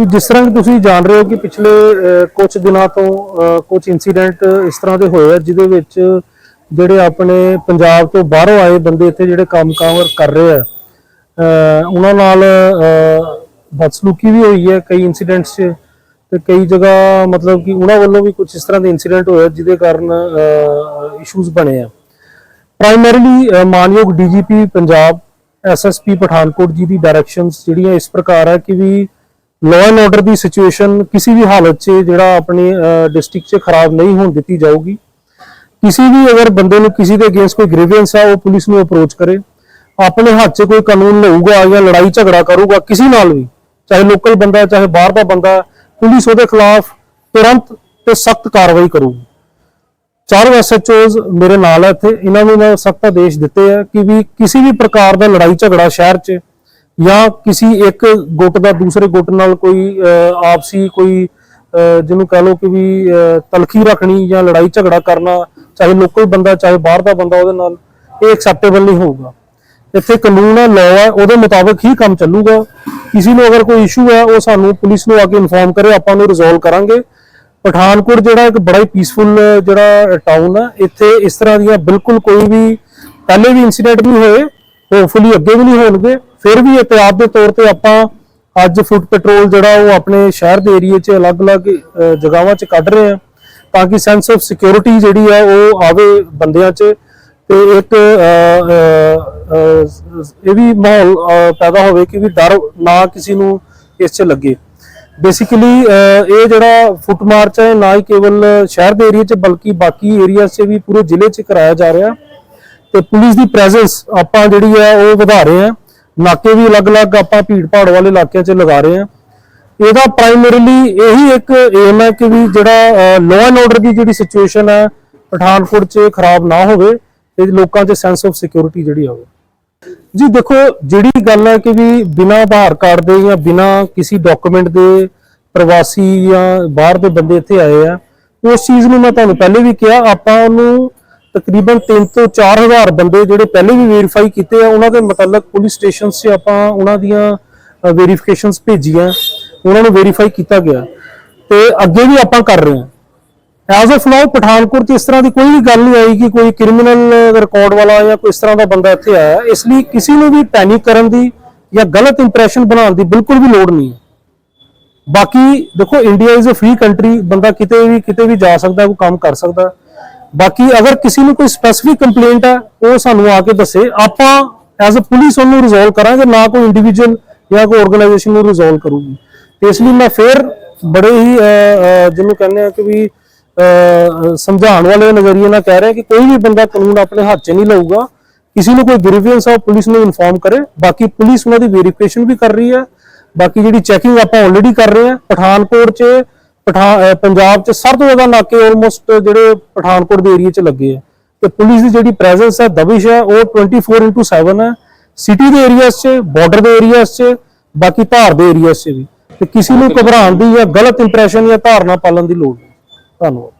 ਵੀ ਜਿਸ ਤਰ੍ਹਾਂ ਕਿ ਤੁਸੀਂ ਜਾਣ ਰਹੇ ਹੋ ਕਿ ਪਿਛਲੇ ਕੁਝ ਦਿਨਾਂ ਤੋਂ ਕੁਝ ਇਨਸੀਡੈਂਟ ਇਸ ਤਰ੍ਹਾਂ ਦੇ ਹੋਏ ਆ, ਜਿਹਦੇ ਵਿੱਚ ਜਿਹੜੇ ਆਪਣੇ ਪੰਜਾਬ ਤੋਂ ਬਾਹਰੋਂ ਆਏ ਬੰਦੇ ਇੱਥੇ ਜਿਹੜੇ ਕੰਮ ਕੰਮਕਾਰ ਕਰ ਰਹੇ ਆ ਉਹਨਾਂ ਨਾਲ ਬਦਸਲੂਕੀ ਵੀ ਹੋਈ ਹੈ ਕਈ ਇਨਸੀਡੈਂਟਸ 'ਚ ਤੇ ਕਈ ਜਗ੍ਹਾ ਮਤਲਬ ਕਿ ਉਹਨਾਂ ਵੱਲੋਂ ਵੀ ਕੁਝ ਇਸ ਤਰ੍ਹਾਂ ਦੇ ਇਨਸੀਡੈਂਟ ਹੋਏ ਜਿਹਦੇ ਕਾਰਨ ਇਸ਼ੂਜ਼ ਬਣੇ ਆ। ਪ੍ਰਾਇਮਰੀਲੀ ਮਾਨਯੋਗ ਡੀਜੀਪੀ ਪੰਜਾਬ ਐਸਐਸਪੀ ਪਠਾਨਕੋਟ ਜੀ ਦੀ ਡਾਇਰੈਕਸ਼ਨਸ ਜਿਹੜੀਆਂ ਇਸ ਪ੍ਰਕਾਰ ਹੈ ਕਿ ਵੀ ਲਾਅ ਐਂਡ ਆਰਡਰ ਦੀ ਸਿਚੁਏਸ਼ਨ ਕਿਸੇ ਵੀ ਹਾਲਤ 'ਚ ਜਿਹੜਾ ਆਪਣੇ ਡਿਸਟ੍ਰਿਕਟ 'ਚ ਖਰਾਬ ਨਹੀਂ ਹੋਣ ਦਿੱਤੀ ਜਾਊਗੀ। ਕਿਸੇ ਵੀ ਅਗਰ ਬੰਦੇ ਨੂੰ ਕਿਸੇ ਦੇ ਅਗੇਂਸਟ ਕੋਈ ਗ੍ਰੀਵੈਂਸ ਆ, ਉਹ ਪੁਲਿਸ ਨੂੰ ਅਪਰੋਚ ਕਰੇ। ਆਪਣੇ ਹੱਥ 'ਚ ਕੋਈ ਕਾਨੂੰਨ ਲਊਗਾ ਜਾਂ ਲੜਾਈ ਝਗੜਾ ਕਰੂਗਾ, ਕਿਸੇ ਨਾਲ ਵੀ, ਚਾਹੇ ਲੋਕਲ ਬੰਦਾ, ਚਾਹੇ ਬਾਹਰ ਦਾ ਬੰਦਾ, ਪੁਲਿਸ ਉਹਦੇ ਖਿਲਾਫ ਤੁਰੰਤ ਤੇ ਸਖਤ ਕਾਰਵਾਈ ਕਰੂਗੀ। ਚਾਰੋਂ ਐਸਐਚਓਜ਼ ਮੇਰੇ ਨਾਲ ਹੈ ਇੱਥੇ, ਇਹਨਾਂ ਨੂੰ ਮੈਂ ਸਖਤ ਆਦੇਸ਼ ਦਿੱਤੇ ਆ ਕਿ ਵੀ ਕਿਸੇ ਵੀ ਪ੍ਰਕਾਰ ਦਾ ਲੜਾਈ ਝਗੜਾ ਸ਼ਹਿਰ 'ਚ ਜਾਂ ਕਿਸੇ ਇੱਕ ਗੁੱਟ ਦਾ ਦੂਸਰੇ ਗੁੱਟ ਨਾਲ ਕੋਈ ਆਪਸੀ ਕੋਈ ਜਿਹਨੂੰ ਕਹ ਲਓ ਕਿ ਵੀ ਤਲਖੀ ਰੱਖਣੀ ਜਾਂ ਲੜਾਈ ਝਗੜਾ ਕਰਨਾ, ਚਾਹੇ ਲੋਕਲ ਬੰਦਾ, ਚਾਹੇ ਬਾਹਰ ਦਾ ਬੰਦਾ ਉਹਦੇ ਨਾਲ, ਇਹ ਐਕਸੈਪਟੇਬਲ ਨਹੀਂ ਹੋਊਗਾ। ਇੱਥੇ ਕਾਨੂੰਨ ਹੈ ਲਾਅ ਹੈ, ਉਹਦੇ ਮੁਤਾਬਕ ਹੀ ਕੰਮ ਚੱਲੂਗਾ। ਕਿਸੇ ਨੂੰ ਅਗਰ ਕੋਈ ਇਸ਼ੂ ਹੈ, ਉਹ ਸਾਨੂੰ ਪੁਲਿਸ ਨੂੰ ਆ ਕੇ ਇਨਫੋਰਮ ਕਰੇ, ਆਪਾਂ ਉਹਨੂੰ ਰਿਜ਼ੋਲਵ ਕਰਾਂਗੇ। ਪਠਾਨਕੋਟ ਜਿਹੜਾ ਇੱਕ ਬੜਾ ਹੀ ਪੀਸਫੁਲ ਜਿਹੜਾ ਟਾਊਨ ਹੈ, ਇੱਥੇ ਇਸ ਤਰ੍ਹਾਂ ਦੀਆਂ ਬਿਲਕੁਲ ਕੋਈ ਵੀ, ਪਹਿਲੇ ਵੀ ਇਨਸੀਡੈਂਟ ਨਹੀਂ ਹੋਏ ਹੋਪਫੁਲੀ ਅੱਗੇ ਵੀ ਨਹੀਂ ਹੋਣਗੇ। ਫਿਰ ਵੀ ਇਤਿਆਦ ਦੇ ਤੌਰ ਤੇ ਆਪਾਂ ਅੱਜ ਫੁੱਟ ਪੈਟਰੋਲ ਜਿਹੜਾ ਉਹ ਆਪਣੇ ਸ਼ਹਿਰ ਦੇ ਏਰੀਏ 'ਚ ਅਲੱਗ-ਅਲੱਗ ਅਹ, ਜਗ੍ਹਾਵਾਂ 'ਚ ਕੱਢ ਰਹੇ ਆ ਤਾਂ ਕਿ ਸੈਂਸ ਆਫ ਸਿਕਿਉਰਿਟੀ ਜਿਹੜੀ ਹੈ ਉਹ ਆਵੇ ਬੰਦਿਆਂ 'ਚ ਤੇ ਇੱਕ ਇਹ ਵੀ ਮਾਹੌਲ ਪੈਦਾ ਹੋਵੇ ਕਿ ਵੀ ਡਰ ਨਾ ਕਿਸੇ ਨੂੰ ਇਸ 'ਚ ਲੱਗੇ। ਬੇਸਿਕਲੀ ਇਹ ਜਿਹੜਾ ਫੁੱਟ ਮਾਰਚ ਹੈ ਨਾ ਹੀ ਕੇਵਲ ਸ਼ਹਿਰ ਦੇ ਏਰੀਆ 'ਚ ਬਲਕਿ ਬਾਕੀ ਏਰੀਆਜ਼ 'ਚ ਵੀ ਪੂਰੇ ਜ਼ਿਲ੍ਹੇ 'ਚ ਕਰਾਇਆ ਜਾ ਰਿਹਾ ਤੇ ਪੁਲਿਸ ਦੀ ਪ੍ਰੈਜ਼ੈਂਸ ਆਪਾਂ ਜਿਹੜੀ ਹੈ ਉਹ ਵਧਾ ਰਹੇ ਹਾਂ। ਨਾਕੇ ਵੀ ਅਲੱਗ-ਅਲੱਗ ਆਪਾਂ ਭੀੜ ਭਾੜ ਵਾਲੇ ਇਲਾਕਿਆਂ 'ਚ ਲਗਾ ਰਹੇ ਆ ਇਹਦਾ ਪ੍ਰਾਇਮਰੀਲੀ ਇਹੀ ਇੱਕ ਏਮ ਹੈ ਕਿ ਵੀ ਜਿਹੜਾ ਲਾਅ ਐਂਡ ਆਰਡਰ ਦੀ ਜਿਹੜੀ ਸਿਚੁਏਸ਼ਨ ਹੈ, ਪਠਾਨਕੋਟ 'ਚ ਖਰਾਬ ਨਾ ਹੋਵੇ ਤੇ ਲੋਕਾਂ 'ਚ ਸੈਂਸ ਆਫ ਸਿਕਿਉਰਿਟੀ ਜਿਹੜੀ ਆਵੇ ਜੀ ਦੇਖੋ, ਜਿਹੜੀ ਗੱਲ ਹੈ ਕਿ ਵੀ ਬਿਨਾ ਆਧਾਰ ਕਾਰਡ ਦੇ ਜਾਂ ਬਿਨਾ ਕਿਸੇ ਡਾਕੂਮੈਂਟ ਦੇ ਪ੍ਰਵਾਸੀ ਜਾਂ ਬਾਹਰ ਦੇ ਬੰਦੇ ਇੱਥੇ ਆਏ ਆ, ਉਸ ਚੀਜ਼ ਨੂੰ ਮੈਂ ਤੁਹਾਨੂੰ ਪਹਿਲੇ ਵੀ ਕਿਹਾ, ਆਪਾਂ ਉਹਨੂੰ ਤਕਰੀਬਨ 3 ਤੋਂ 4000 ਬੰਦੇ ਜਿਹੜੇ ਪਹਿਲੇ ਵੀ ਵੈਰੀਫਾਈ ਕੀਤੇ ਆ, ਉਹਨਾਂ ਦੇ ਮੁਤਲਕ ਪੁਲਿਸ ਸਟੇਸ਼ਨਸ 'ਚ ਆਪਾਂ ਉਹਨਾਂ ਦੀਆਂ ਵੈਰੀਫਿਕੇਸ਼ਨਸ ਭੇਜੀਆਂ, ਉਹਨਾਂ ਨੂੰ ਵੈਰੀਫਾਈ ਕੀਤਾ ਗਿਆ। ਤੇ ਅੱਗੇ ਵੀ ਆਪਾਂ ਕਰ ਰਹੇ ਹਾਂ। ਐਜ਼ ਆਫ ਨਾਓ ਪਠਾਨਕੋਟ 'ਚ ਇਸ ਤਰ੍ਹਾਂ ਦੀ ਕੋਈ ਵੀ ਗੱਲ ਨਹੀਂ ਆਈ ਕਿ ਕੋਈ ਕ੍ਰਿਮੀਨਲ ਰਿਕਾਰਡ ਵਾਲਾ ਜਾਂ ਕੋਈ ਇਸ ਤਰ੍ਹਾਂ ਦਾ ਬੰਦਾ ਇੱਥੇ ਆਇਆ। ਇਸ ਲਈ ਕਿਸੇ ਨੂੰ ਵੀ ਪੈਨਿਕ ਕਰਨ ਦੀ ਜਾਂ ਗਲਤ ਇੰਪ੍ਰੈਸ਼ਨ ਬਣਾਉਣ ਦੀ ਬਿਲਕੁਲ ਵੀ ਲੋੜ ਨਹੀਂ ਹੈ। ਬਾਕੀ ਦੇਖੋ India is a free country ਬੰਦਾ ਕਿਤੇ ਵੀ ਕਿਤੇ ਵੀ ਜਾ ਸਕਦਾ, ਕੋਈ ਕੰਮ ਕਰ ਸਕਦਾ। ਬਾਕੀ ਅਗਰ ਕਿਸੇ ਨੂੰ ਕੋਈ ਸਪੈਸੀਫਿਕ ਕੰਪਲੇਂਟ ਹੈ ਉਹ ਸਾਨੂੰ ਆ ਕੇ ਦੱਸੇ ਆਪਾਂ ਐਜ਼ ਅ ਪੁਲਿਸ ਉਹਨੂੰ ਰਿਜ਼ੋਲਵ ਕਰਾਂਗੇ ਨਾ ਕੋਈ ਇੰਡੀਵਿਜੂਅਲ ਜਾਂ ਕੋਈ ਆਰਗੇਨਾਈਜੇਸ਼ਨ ਨੂੰ ਰਿਜ਼ੋਲਵ ਕਰੂਗੀ ਤੇ ਇਸ ਲਈ ਮੈਂ ਫੇਰ ਬੜੇ ਹੀ ਅਹ, ਅਹ, ਜਿਹਨੂੰ ਕਹਿੰਦੇ ਆ ਕਿ ਵੀ ਅਹ, ਸਮਝਾਉਣ ਵਾਲੇ ਨਜ਼ਰੀਏ ਨਾਲ ਕਹਿ ਰਿਹਾ ਕਿ ਕੋਈ ਵੀ ਬੰਦਾ ਕਾਨੂੰਨ ਆਪਣੇ ਹੱਥ 'ਚ ਨਹੀਂ ਲਊਗਾ ਕਿਸੇ ਨੂੰ ਕੋਈ ਗ੍ਰੀਵੈਂਸ ਆ ਉਹ ਪੁਲਿਸ ਨੂੰ ਇਨਫੋਰਮ ਕਰੇ ਬਾਕੀ ਪੁਲਿਸ ਉਹਨਾਂ ਦੀ ਵੈਰੀਫਿਕੇਸ਼ਨ ਵੀ ਕਰ ਰਹੀ ਹੈ ਬਾਕੀ ਜਿਹੜੀ ਚੈਕਿੰਗ ਆਪਾਂ ਆਲਰੇਡੀ ਕਰ ਰਹੇ ਹਾਂ ਪਠਾਨਕੋਟ 'ਚ ਪਠਾ ਅਹ ਪੰਜਾਬ 'ਚ ਸਭ ਤੋਂ ਜ਼ਿਆਦਾ ਨਾਕੇ ਆਲਮੋਸਟ ਜਿਹੜੇ ਪਠਾਨਕੋਟ ਦੇ ਏਰੀਆ 'ਚ ਲੱਗੇ ਆ। ਤੇ ਪੁਲਿਸ ਦੀ ਜਿਹੜੀ ਪ੍ਰੈਜ਼ੈਂਸ ਹੈ ਦਬਿਸ਼ ਹੈ ਉਹ 24/7 ਹੈ। ਸਿਟੀ ਦੇ ਏਰੀਆਸ 'ਚ ਬਾਰਡਰ ਦੇ ਏਰੀਆਸ 'ਚ ਬਾਕੀ ਧਾਰ ਦੇ ਏਰੀਆਸ 'ਚ ਵੀ। ਤੇ ਕਿਸੇ ਨੂੰ ਘਬਰਾਉਣ ਦੀ ਜਾਂ ਗਲਤ ਇੰਪ੍ਰੈਸ਼ਨ ਜਾਂ ਧਾਰਨਾ ਪਾਲਣ ਦੀ ਲੋੜ ਨਹੀਂ। ਧੰਨਵਾਦ।